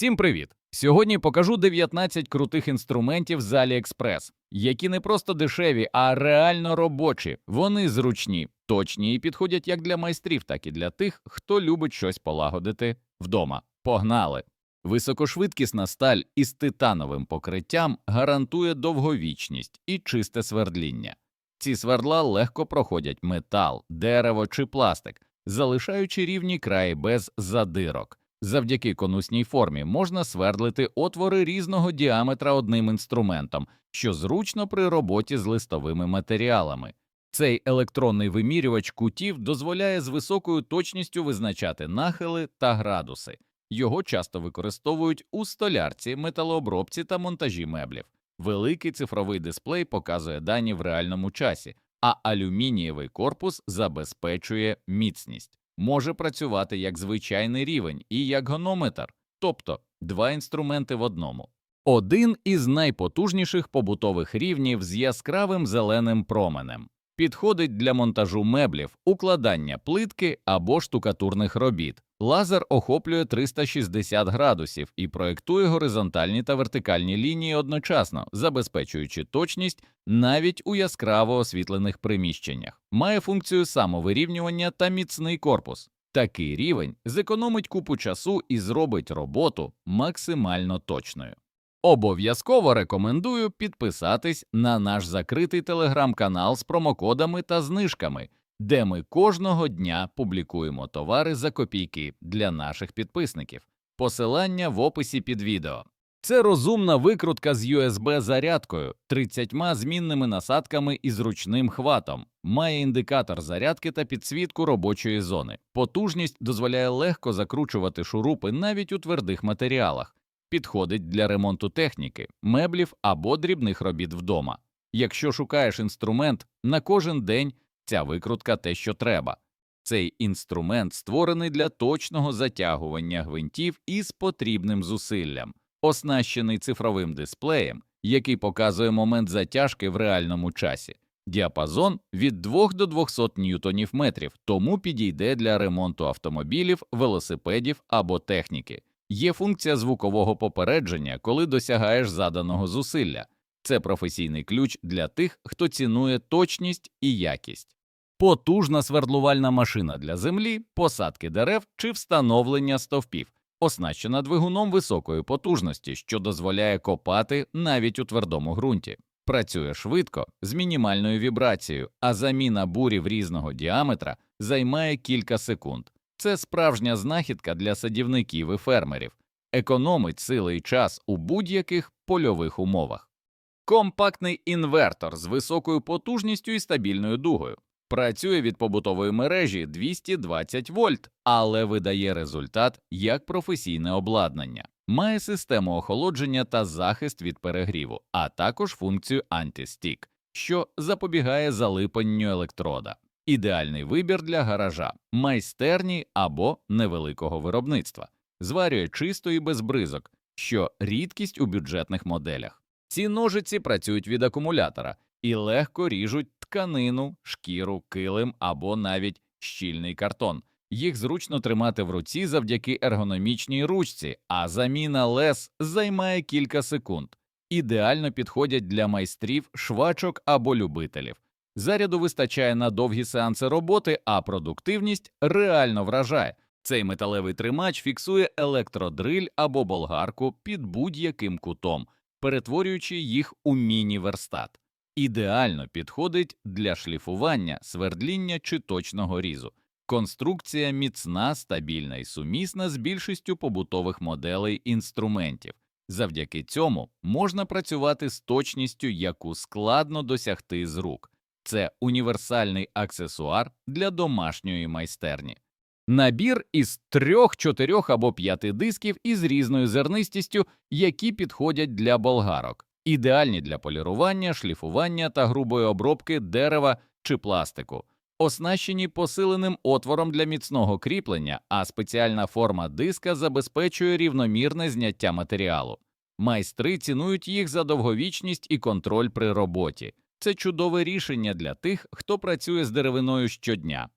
Всім привіт! Сьогодні покажу 19 крутих інструментів з AliExpress, які не просто дешеві, а реально робочі. Вони зручні, точні і підходять як для майстрів, так і для тих, хто любить щось полагодити вдома. Погнали! Високошвидкісна сталь із титановим покриттям гарантує довговічність і чисте свердління. Ці свердла легко проходять метал, дерево чи пластик, залишаючи рівні краї без задирок. Завдяки конусній формі можна свердлити отвори різного діаметра одним інструментом, що зручно при роботі з листовими матеріалами. Цей електронний вимірювач кутів дозволяє з високою точністю визначати нахили та градуси. Його часто використовують у столярці, металообробці та монтажі меблів. Великий цифровий дисплей показує дані в реальному часі, а алюмінієвий корпус забезпечує міцність. Може працювати як звичайний рівень і як гонометр, тобто два інструменти в одному. Один із найпотужніших побутових рівнів з яскравим зеленим променем. Підходить для монтажу меблів, укладання плитки або штукатурних робіт. Лазер охоплює 360 градусів і проєктує горизонтальні та вертикальні лінії одночасно, забезпечуючи точність навіть у яскраво освітлених приміщеннях. Має функцію самовирівнювання та міцний корпус. Такий рівень зекономить купу часу і зробить роботу максимально точною. Обов'язково рекомендую підписатись на наш закритий телеграм-канал з промокодами та знижками, де ми кожного дня публікуємо товари за копійки для наших підписників. Посилання в описі під відео. Це розумна викрутка з USB зарядкою, 30 змінними насадками і зручним хватом, має індикатор зарядки та підсвітку робочої зони. Потужність дозволяє легко закручувати шурупи навіть у твердих матеріалах підходить для ремонту техніки, меблів або дрібних робіт вдома. Якщо шукаєш інструмент на кожен день, ця викрутка те, що треба. Цей інструмент створений для точного затягування гвинтів із потрібним зусиллям, оснащений цифровим дисплеєм, який показує момент затяжки в реальному часі. Діапазон від 2 до 200 ньютонів метрів, тому підійде для ремонту автомобілів, велосипедів або техніки. Є функція звукового попередження, коли досягаєш заданого зусилля. Це професійний ключ для тих, хто цінує точність і якість. Потужна свердлувальна машина для землі, посадки дерев чи встановлення стовпів, оснащена двигуном високої потужності, що дозволяє копати навіть у твердому ґрунті. Працює швидко з мінімальною вібрацією, а заміна бурів різного діаметра займає кілька секунд. Це справжня знахідка для садівників і фермерів, економить сили і час у будь-яких польових умовах. Компактний інвертор з високою потужністю і стабільною дугою. Працює від побутової мережі 220 вольт, але видає результат як професійне обладнання. Має систему охолодження та захист від перегріву, а також функцію антистік, що запобігає залипанню електрода. Ідеальний вибір для гаража, майстерні або невеликого виробництва, зварює чисто і без бризок, що рідкість у бюджетних моделях. Ці ножиці працюють від акумулятора і легко ріжуть тканину, шкіру, килим або навіть щільний картон. Їх зручно тримати в руці завдяки ергономічній ручці, а заміна лес займає кілька секунд. Ідеально підходять для майстрів, швачок або любителів. Заряду вистачає на довгі сеанси роботи, а продуктивність реально вражає. Цей металевий тримач фіксує електродриль або болгарку під будь-яким кутом, перетворюючи їх у міні-верстат. Ідеально підходить для шліфування, свердління чи точного різу. Конструкція міцна, стабільна і сумісна з більшістю побутових моделей інструментів. Завдяки цьому можна працювати з точністю, яку складно досягти з рук. Це універсальний аксесуар для домашньої майстерні. Набір із трьох, чотирьох або п'яти дисків із різною зернистістю, які підходять для болгарок, ідеальні для полірування, шліфування та грубої обробки дерева чи пластику, оснащені посиленим отвором для міцного кріплення, а спеціальна форма диска забезпечує рівномірне зняття матеріалу. Майстри цінують їх за довговічність і контроль при роботі. Це чудове рішення для тих, хто працює з деревиною щодня.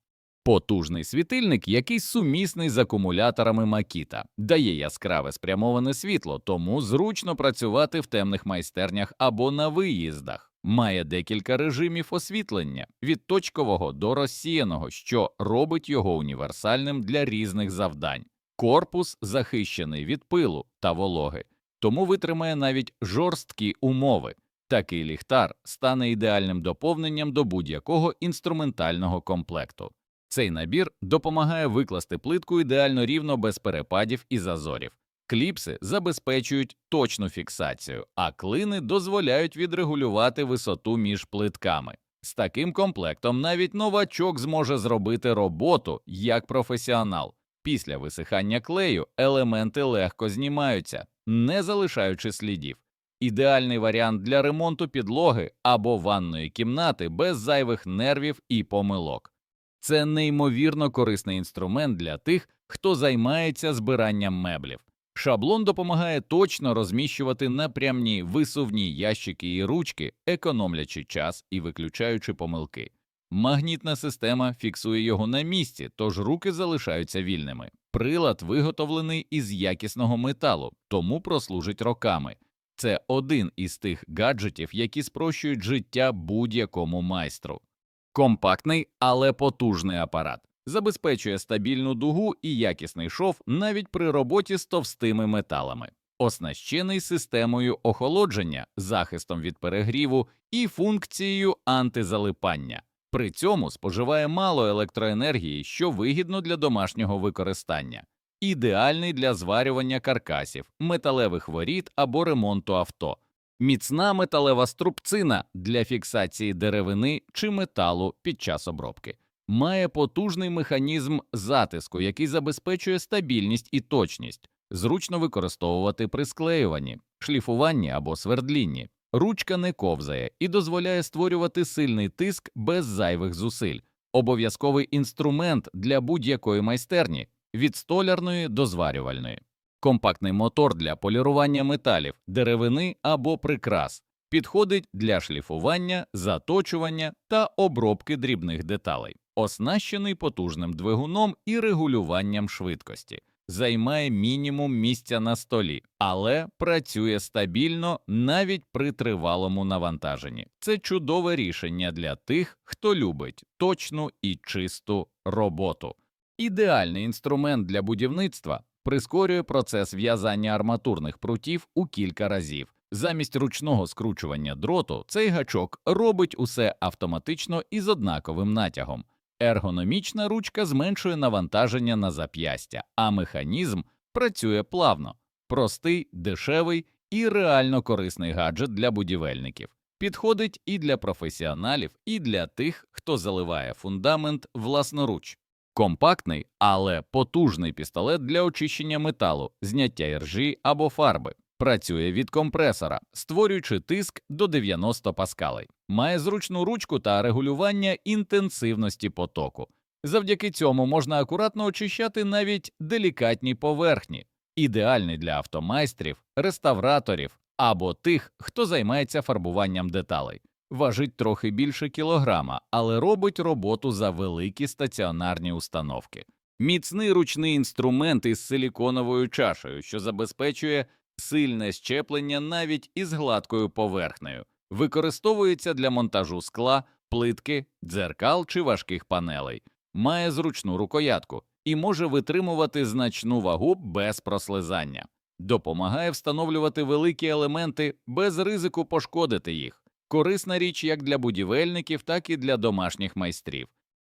Потужний світильник, який сумісний з акумуляторами Макіта, дає яскраве спрямоване світло, тому зручно працювати в темних майстернях або на виїздах. Має декілька режимів освітлення від точкового до розсіяного, що робить його універсальним для різних завдань. Корпус захищений від пилу та вологи, тому витримає навіть жорсткі умови. Такий ліхтар стане ідеальним доповненням до будь-якого інструментального комплекту. Цей набір допомагає викласти плитку ідеально рівно без перепадів і зазорів. Кліпси забезпечують точну фіксацію, а клини дозволяють відрегулювати висоту між плитками. З таким комплектом навіть новачок зможе зробити роботу як професіонал. Після висихання клею елементи легко знімаються, не залишаючи слідів. Ідеальний варіант для ремонту підлоги або ванної кімнати без зайвих нервів і помилок. Це неймовірно корисний інструмент для тих, хто займається збиранням меблів. Шаблон допомагає точно розміщувати напрямні висувні ящики і ручки, економлячи час і виключаючи помилки. Магнітна система фіксує його на місці, тож руки залишаються вільними. Прилад виготовлений із якісного металу, тому прослужить роками. Це один із тих гаджетів, які спрощують життя будь-якому майстру. Компактний, але потужний апарат забезпечує стабільну дугу і якісний шов навіть при роботі з товстими металами, оснащений системою охолодження, захистом від перегріву і функцією антизалипання. При цьому споживає мало електроенергії, що вигідно для домашнього використання, ідеальний для зварювання каркасів, металевих воріт або ремонту авто. Міцна металева струбцина для фіксації деревини чи металу під час обробки. Має потужний механізм затиску, який забезпечує стабільність і точність, зручно використовувати при склеюванні, шліфуванні або свердлінні. Ручка не ковзає і дозволяє створювати сильний тиск без зайвих зусиль. Обов'язковий інструмент для будь-якої майстерні від столярної до зварювальної компактний мотор для полірування металів, деревини або прикрас, підходить для шліфування, заточування та обробки дрібних деталей, оснащений потужним двигуном і регулюванням швидкості. Займає мінімум місця на столі, але працює стабільно навіть при тривалому навантаженні. Це чудове рішення для тих, хто любить точну і чисту роботу. Ідеальний інструмент для будівництва прискорює процес в'язання арматурних прутів у кілька разів. Замість ручного скручування дроту цей гачок робить усе автоматично і з однаковим натягом. Ергономічна ручка зменшує навантаження на зап'ястя, а механізм працює плавно, простий, дешевий і реально корисний гаджет для будівельників. Підходить і для професіоналів, і для тих, хто заливає фундамент власноруч. Компактний, але потужний пістолет для очищення металу, зняття іржі або фарби. Працює від компресора, створюючи тиск до 90 паскалей. Має зручну ручку та регулювання інтенсивності потоку. Завдяки цьому можна акуратно очищати навіть делікатні поверхні, ідеальний для автомайстрів, реставраторів або тих, хто займається фарбуванням деталей важить трохи більше кілограма, але робить роботу за великі стаціонарні установки. Міцний ручний інструмент із силіконовою чашею, що забезпечує сильне щеплення навіть із гладкою поверхнею, використовується для монтажу скла, плитки, дзеркал чи важких панелей, має зручну рукоятку і може витримувати значну вагу без прослизання, допомагає встановлювати великі елементи без ризику пошкодити їх корисна річ як для будівельників, так і для домашніх майстрів.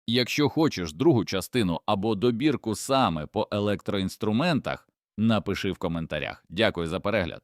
Якщо хочеш другу частину або добірку саме по електроінструментах, напиши в коментарях. Дякую за перегляд.